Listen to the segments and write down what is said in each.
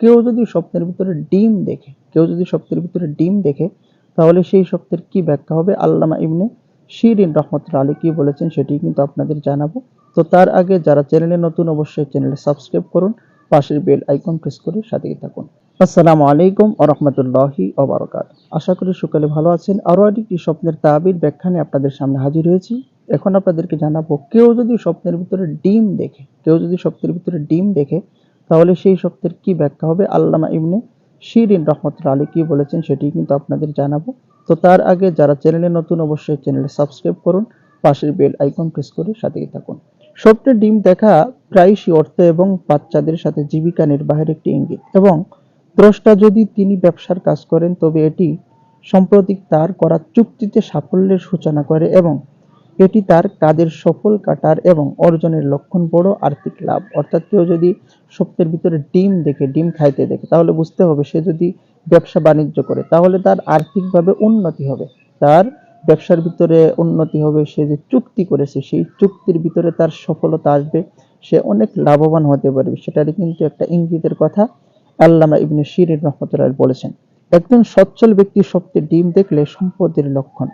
কেউ যদি স্বপ্নের ভিতরে ডিম দেখে, কেউ যদি স্বপ্নের ভিতরে ডিম দেখে, তাহলে সেই স্বপ্নের কি ব্যাখ্যা হবে? আল্লামা ইবনে শিরিন রহমতুল্লাহ আলী কি বলেছেন সেটি কিন্তু আপনাদের জানাব। তো তার আগে যারা চ্যানেলে নতুন অবশ্যই চ্যানেলে সাবস্ক্রাইব করুন, পাশের বেল আইকন প্রেস করে সাথেই থাকুন। আসসালামু আলাইকুম রহমতুল্লাহি ওবরাকাত আশা করি সকালে ভালো আছেন। আরও একটি স্বপ্নের তাবির ব্যাখ্যা নিয়ে আপনাদের সামনে হাজির হয়েছি। এখন আপনাদেরকে জানাব, কেউ যদি স্বপ্নের ভিতরে ডিম দেখে, কেউ যদি স্বপ্নের ভিতরে ডিম দেখে তাহলে সেই স্বপ্নের কি ব্যাখ্যা হবে? আল্লামা ইবনে শিরিন রহমতুল্লাহ আলী কি বলেছেন সেটি কিন্তু আপনাদের জানাব। তো তার আগে যারা চ্যানেলে নতুন অবশ্যই চ্যানেলে সাবস্ক্রাইব করুন, পাশের বেল আইকন প্রেস করে সাথেই থাকুন। স্বপ্নে ডিম দেখা প্রায়শই অর্থ এবং বাচ্চাদের সাথে জীবিকা নির্বাহের একটি ইঙ্গিত এবং দ্রষ্টা যদি তিনি ব্যবসার কাজ করেন, তবে এটি সাম্প্রতিক তার করা চুক্তিতে সাফল্যের সূচনা করে এবং এটি তার কাজের সফল কাটার এবং অর্জনের লক্ষণ বড় আর্থিক লাভ। অর্থাৎ কেউ যদি স্বপ্নের ভিতরে ডিম দেখে, ডিম খাইতে দেখে, তাহলে বুঝতে হবে সে যদি ব্যবসা বাণিজ্য করে, তাহলে তার আর্থিকভাবে উন্নতি হবে। তার ব্যবসার ভিতরে উন্নতি হবে, সে যে চুক্তি করেছে, সেই চুক্তির ভিতরে তার সফলতা আসবে, সে অনেক লাভবান হতে পারবে। সেটারই কিন্তু একটা ইঙ্গিতের কথা আল্লামা ইবনে শিরিন রহমতুল্লাহ বলেছেন। একজন সচ্ছল ব্যক্তি স্বপ্নে ডিম দেখলে সম্পদের লক্ষণ।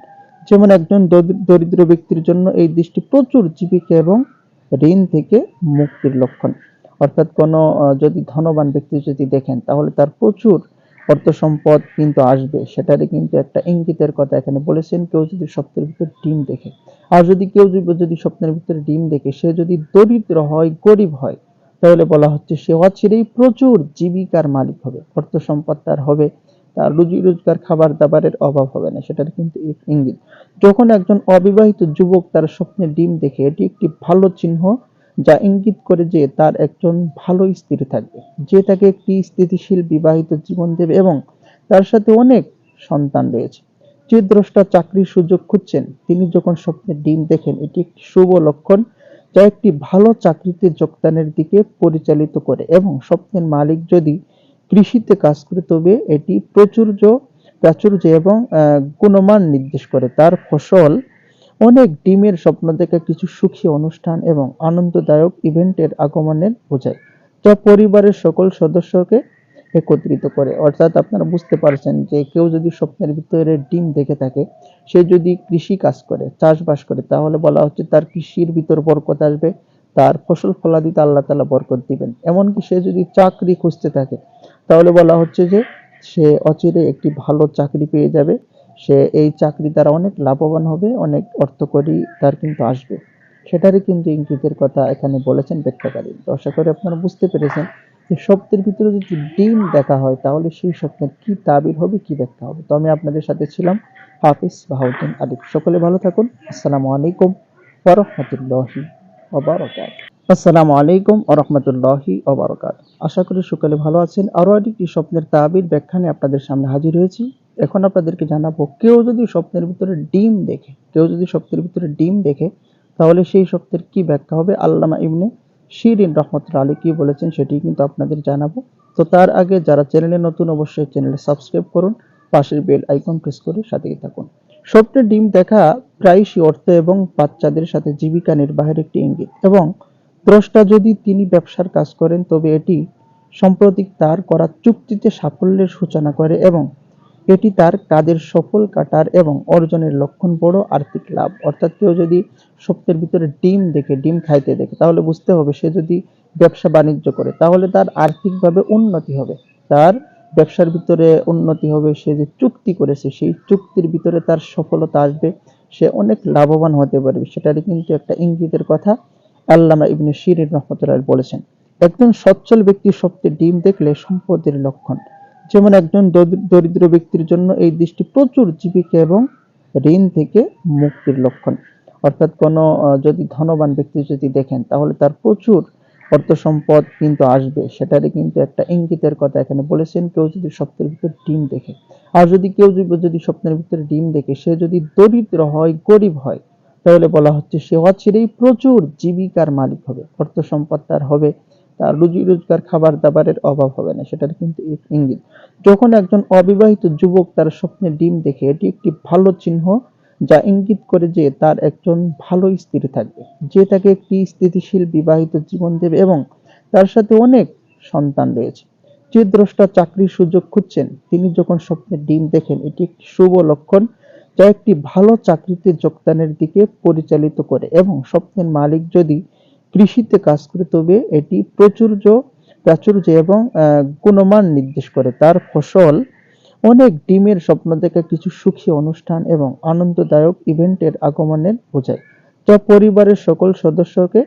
যেমন একজন দরিদ্র- ব্যক্তির জন্য এই দৃষ্টি প্রচুর জীবিকা এবং ঋণ থেকে মুক্তির লক্ষণ। অর্থাৎ কোনো যদি ধনবান ব্যক্তি যদি দেখেন, তাহলে তার প্রচুর অর্থ সম্পদ কিন্তু আসবে। সেটারই কিন্তু একটা ইঙ্গিতের কথা এখানে বলেছেন, কেউ যদি স্বপ্নের ভিতরে ডিম দেখে। আর যদি কেউ যদি স্বপ্নের ভিতরে ডিম দেখে, সে যদি দরিদ্র হয়, গরিব হয়, তাহলে বলা হচ্ছে সে অচিরেই প্রচুর জীবিকার মালিক হবে অর্থ সম্পদ তার হবে। তার রুজি রোজগার খাবার দাবারের অভাব হবে না, সেটার কিন্তু ইঙ্গিত। যখন একজন অবিবাহিত যুবক তার স্বপ্নে ডিম দেখে, এটি একটি ভালো চিহ্ন যা ইঙ্গিত করে যে তার একজন ভালো স্ত্রী থাকবে। যে তাকে একটি স্থিতিশীল বিবাহিত জীবন দেবে এবং তার সাথে অনেক সন্তান রয়েছে। যে দ্রষ্টা চাকরির সুযোগ খুঁজছেন, তিনি যখন স্বপ্নে ডিম দেখেন, এটি একটি শুভ লক্ষণ যা একটি ভালো চাকরিতে যোগদানের দিকে পরিচালিত করে এবং স্বপ্নের মালিক যদি কৃষিতে কাজ করে, তবে এটি প্রচুর্য, প্রাচুর্য এবং গুণমান নির্দেশ করে। তার ফসল অনেক ডিমের স্বপ্ন দেখা কিছু সুখী অনুষ্ঠান এবং আনন্দদায়ক ইভেন্টের আগমনের বোঝায়। যা পরিবারের সকল সদস্যকে একত্রিত করে। অর্থাৎ আপনারা বুঝতে পারছেন যে কেউ যদি স্বপ্নের ভিতরে ডিম দেখে থাকে, সে যদি কৃষি কাজ করে, চাষবাস করে, তাহলে বলা হচ্ছে তার কৃষির ভিতর বরকত আসবে, তার ফসল ফলাদিতে আল্লাহ তালা বরকত দিবেন। এমনকি সে যদি চাকরি খুঁজতে থাকে তাহলে বলা হচ্ছে যে সে অচিরে একটি ভালো চাকরি পেয়ে যাবে। সে এই চাকরি দ্বারা অনেক লাভবান হবে, অনেক অর্থকরী তার কিন্তু আসবে। সেটারই কিন্তু ইঙ্গিতের কথা এখানে বলেছেন ব্যাখ্যাকারী তো আশা করি আপনারা বুঝতে পেরেছেন যে স্বপ্নের ভিতরে যদি ডিম দেখা হয়, তাহলে সেই স্বপ্নের কি তাবির হবে, কি ব্যাখ্যা হবে? তো আমি আপনাদের সাথে ছিলাম হাফিজ বাহাউদ্দিন আলিফ সকলে ভালো থাকুন। আসসালামু আলাইকুম ওরহমতুল্লাহি ওবরাকাত আসসালামু আলাইকুম ওরহমতুল্লাহি ওবরাকাত আশা করি সকালে ভালো আছেন। আরও একটি স্বপ্নের তাবির ব্যাখ্যা নিয়ে আপনাদের সামনে হাজির হয়েছি। এখন আপনাদেরকে জানাব, কেউ যদি স্বপ্নের ভিতরে ডিম দেখে, কেউ যদি স্বপ্নের ভিতরে ডিম দেখে, তাহলে সেই স্বপ্নের কি ব্যাখ্যা হবে? আল্লামা ইবনে শিরিন রহমতুল্লাহ আলী কি বলেছেন সেটি কিন্তু আপনাদের জানাব। তো তার আগে যারা চ্যানেলে নতুন, অবশ্যই চ্যানেলে সাবস্ক্রাইব করুন, পাশের বেল আইকন প্রেস করে সাথেই থাকুন। স্বপ্নের ডিম দেখা প্রায়শই অর্থ এবং বাচ্চাদের সাথে জীবিকা নির্বাহের একটি ইঙ্গিত এবং দ্রষ্টা যদি তিনি ব্যবসার কাজ করেন, তবে এটি সাম্প্রতিক তার করা চুক্তিতে সাফল্যের সূচনা করে এবং এটি তার কাজের সফল কাটার এবং অর্জনের লক্ষণ বড় আর্থিক লাভ। অর্থাৎ কেউ যদি স্বপ্নের ভিতরে ডিম দেখে, ডিম খাইতে দেখে, তাহলে বুঝতে হবে সে যদি ব্যবসা বাণিজ্য করে, তাহলে তার আর্থিকভাবে উন্নতি হবে। তার ব্যবসার ভিতরে উন্নতি হবে, সে যে চুক্তি করেছে, সেই চুক্তির ভিতরে তার সফলতা আসবে, সে অনেক লাভবান হতে পারবে। সেটারই কিন্তু একটা ইঙ্গিতের কথা। আল্লামা ইবনে শিরিন রহমতুল্লাহ বলেছেন, একজন সচ্ছল ব্যক্তি স্বপ্নে ডিম দেখলে সম্পদের লক্ষণ। যেমন একজন দরিদ্র ব্যক্তির জন্য এই দৃষ্টি প্রচুর জীবিকা এবং ঋণ থেকে মুক্তির লক্ষণ। অর্থাৎ কোনো যদি ধনবান ব্যক্তি যদি দেখেন, তাহলে তার প্রচুর অর্থ সম্পদ কিন্তু আসবে। সেটারই কিন্তু একটা ইঙ্গিতের কথা এখানে বলেছেন, কেউ যদি স্বপ্নের ভিতরে ডিম দেখে। আর যদি কেউ যদি স্বপ্নের ভিতরে ডিম দেখে, সে যদি দরিদ্র হয়, গরিব হয় তাহলে বলা হচ্ছে সে অচিরেই প্রচুর জীবিকার মালিক হবে অর্থ সম্পদ তার হবে, তার রুজি রোজগার খাবার দাবারের অভাব হবে না, সেটার কিন্তু ইঙ্গিত। যখন একজন অবিবাহিত যুবক তার স্বপ্নে ডিম দেখে, এটি একটি ভালো চিহ্ন যা ইঙ্গিত করে যে তার একজন ভালো স্ত্রী থাকবে, যে তাকে একটি স্থিতিশীল বিবাহিত জীবন দেবে এবং তার সাথে অনেক সন্তান রয়েছে। যে দ্রষ্টা চাকরির সুযোগ খুঁজছেন, তিনি যখন স্বপ্নে ডিম দেখেন, এটি একটি শুভ লক্ষণ। যা একটি ভালো চাকরিতে যোগদানের দিকে পরিচালিত করে এবং স্বপ্নের মালিক যদি কৃষিতে কাজ করে, তবে এটি প্রচুর্য, প্রাচুর্য এবং গুণমান নির্দেশ করে। তার ফসল অনেক ডিমের স্বপ্ন দেখা কিছু সুখী অনুষ্ঠান এবং আনন্দদায়ক ইভেন্টের আগমনের বোঝায়। যা পরিবারের সকল সদস্যকে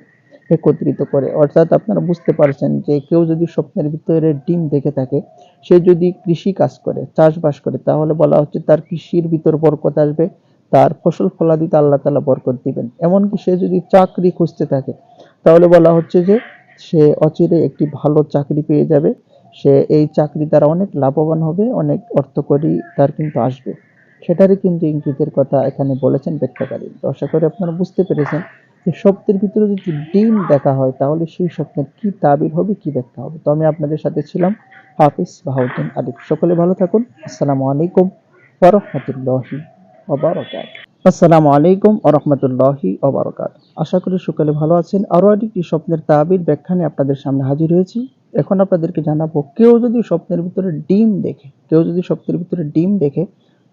একত্রিত করে। অর্থাৎ আপনারা বুঝতে পারছেন যে কেউ যদি স্বপ্নের ভিতরে ডিম দেখে থাকে, সে যদি কৃষি কাজ করে, চাষবাস করে, তাহলে বলা হচ্ছে তার কৃষির ভিতর বরকত আসবে, তার ফসল ফলাদিতে আল্লাহ তালা বরকত দিবেন। এমনকি সে যদি চাকরি খুঁজতে থাকে, তাহলে বলা হচ্ছে যে সে অচিরে একটি ভালো চাকরি পেয়ে যাবে। সে এই চাকরি দ্বারা অনেক লাভবান হবে, অনেক অর্থকরী তার কিন্তু আসবে। সেটারই কিন্তু ইঙ্গিতের কথা এখানে বলেছেন ব্যাখ্যাকারী। আশা করি আপনারা বুঝতে পেরেছেন স্বপ্নের ভিতরে যদি ডিম দেখা হয়, তাহলে সেই স্বপ্নের কি তাবির হবে, কি ব্যাখ্যা হবে? তো আমি আপনাদের সাথে ছিলাম হাফিজ বাহাউদ্দিন আলিফ। সকলে ভালো থাকুন। আসসালামু আলাইকুম ওরহমতুল্লাহি ওবারকাত। আসসালামু আলাইকুম ওরহমতুল্লাহি ওবারকাত। আশা করি সকলে ভালো আছেন। আরও একটি স্বপ্নের তাবির ব্যাখ্যা নিয়ে আপনাদের সামনে হাজির হয়েছি। এখন আপনাদেরকে জানাব, কেউ যদি স্বপ্নের ভিতরে ডিম দেখে, কেউ যদি স্বপ্নের ভিতরে ডিম দেখে,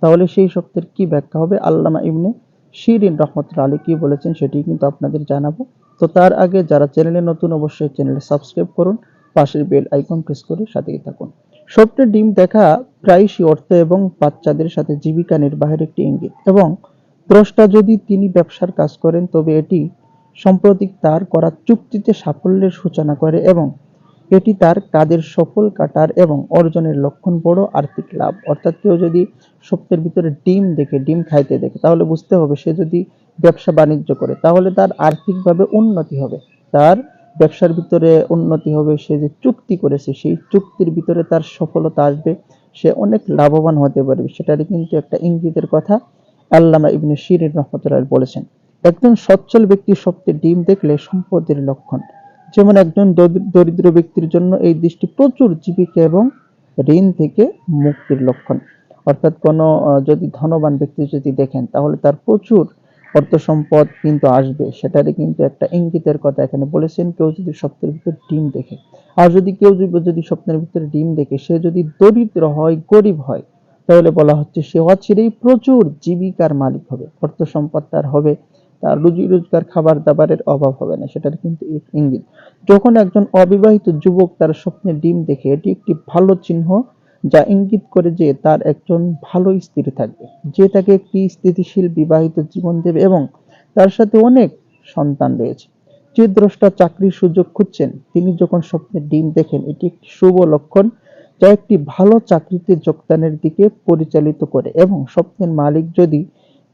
তাহলে সেই স্বপ্নের কি ব্যাখ্যা হবে? আল্লামা ইবনে শিরিন রহমতুল্লাহ আলী কি বলেছেন সেটি কিন্তু আপনাদের জানাব। তো তার আগে যারা চ্যানেলে নতুন অবশ্যই চ্যানেলে সাবস্ক্রাইব করুন, পাশের বেল আইকন প্রেস করে সাথেই থাকুন। স্বপ্নে ডিম দেখা প্রায়শই অর্থ এবং বাচ্চাদের সাথে জীবিকা নির্বাহের একটি ইঙ্গিত এবং দ্রষ্টা যদি তিনি ব্যবসার কাজ করেন, তবে এটি সাম্প্রতিক তার করা চুক্তিতে সাফল্যের সূচনা করে এবং এটি তার কাজের সফল কাটার এবং অর্জনের লক্ষণ বড় আর্থিক লাভ। অর্থাৎ কেউ যদি স্বপ্নের ভিতরে ডিম দেখে, ডিম খাইতে দেখে, তাহলে বুঝতে হবে সে যদি ব্যবসা বাণিজ্য করে, তাহলে তার আর্থিকভাবে উন্নতি হবে। তার ব্যবসার ভিতরে উন্নতি হবে, সে যে চুক্তি করেছে, সেই চুক্তির ভিতরে তার সফলতা আসবে, সে অনেক লাভবান হতে পারবে। সেটারই কিন্তু একটা ইঙ্গিতের কথা আল্লামা ইবনে শিরিন রহমতুল্লাহ বলেছেন। একজন সচ্ছল ব্যক্তি স্বপ্নে ডিম দেখলে সম্পদের লক্ষণ। যেমন একজন দরিদ্র ব্যক্তির জন্য এই দৃষ্টি প্রচুর জীবিকা এবং ঋণ থেকে মুক্তির লক্ষণ। অর্থাৎ কোনো যদি ধনবান ব্যক্তি যদি দেখেন, তাহলে তার প্রচুর অর্থ সম্পদ কিন্তু আসবে। সেটারই কিন্তু একটা ইঙ্গিতের কথা এখানে বলেছেন, কেউ যদি স্বপ্নের ভিতরে ডিম দেখে। আর যদি কেউ যদি- স্বপ্নের ভিতরে ডিম দেখে, সে যদি দরিদ্র হয়, গরিব হয়, তাহলে বলা হচ্ছে সে অচিরেই প্রচুর জীবিকার মালিক হবে। অর্থ সম্পদ তার হবে তার রুজি রোজগার খাবার দাবারের অভাব হবে না, সেটার কিন্তু ইঙ্গিত। যখন একজন অবিবাহিত যুবক তার স্বপ্নে ডিম দেখে, এটি একটি ভালো চিহ্ন যা ইঙ্গিত করে যে তার একজন ভালো স্ত্রী থাকবে। যে তাকে একটি স্থিতিশীল বিবাহিত জীবন দেবে এবং তার সাথে অনেক সন্তান রয়েছে। যে দ্রষ্টা চাকরির সুযোগ খুঁজছেন, তিনি যখন স্বপ্নে ডিম দেখেন, এটি একটি শুভ লক্ষণ যা একটি ভালো চাকরিতে যোগদানের দিকে পরিচালিত করে এবং স্বপ্নের মালিক যদি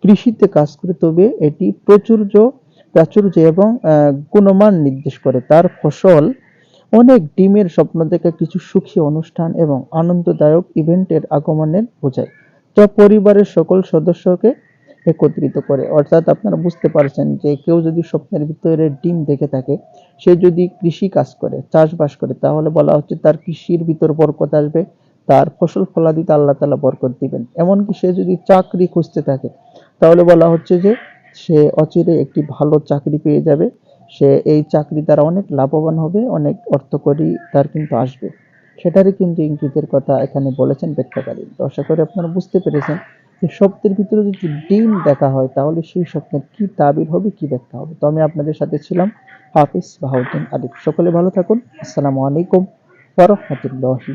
কৃষিতে কাজ করে, তবে এটি প্রচুর্য, প্রাচুর্য এবং গুণমান নির্দেশ করে। তার ফসল অনেক ডিমের স্বপ্ন দেখা কিছু সুখী অনুষ্ঠান এবং আনন্দদায়ক ইভেন্টের আগমনের বোঝায়, যা পরিবারের সকল সদস্যকে একত্রিত করে। অর্থাৎ আপনারা বুঝতে পারছেন যে কেউ যদি স্বপ্নের ভিতরে ডিম দেখে থাকে, সে যদি কৃষি কাজ করে, চাষবাস করে, তাহলে বলা হচ্ছে তার কৃষির ভিতর বরকত আসবে, তার ফসল ফলাদিতে আল্লাহ তালা বরকত দিবেন। এমনকি সে যদি চাকরি খুঁজতে থাকে তাহলে বলা হচ্ছে যে সে অচিরে একটি ভালো চাকরি পেয়ে যাবে। সে এই চাকরি দ্বারা অনেক লাভবান হবে, অনেক অর্থকরী তার কিন্তু আসবে। সেটারই কিন্তু ইঙ্গিতের কথা এখানে বলেছেন ব্যাখ্যাকারী আশা করি আপনারা বুঝতে পেরেছেন যে স্বপ্নের ভিতরে যদি ডিম দেখা হয়, তাহলে সেই স্বপ্নের কি তাবির হবে, কি ব্যাখ্যা হবে? তো আমি আপনাদের সাথে ছিলাম হাফিজ বাহাউদ্দিন আলিফ সকলে ভালো থাকুন। আসসালামু আলাইকুম ওরহমতুল্লাহি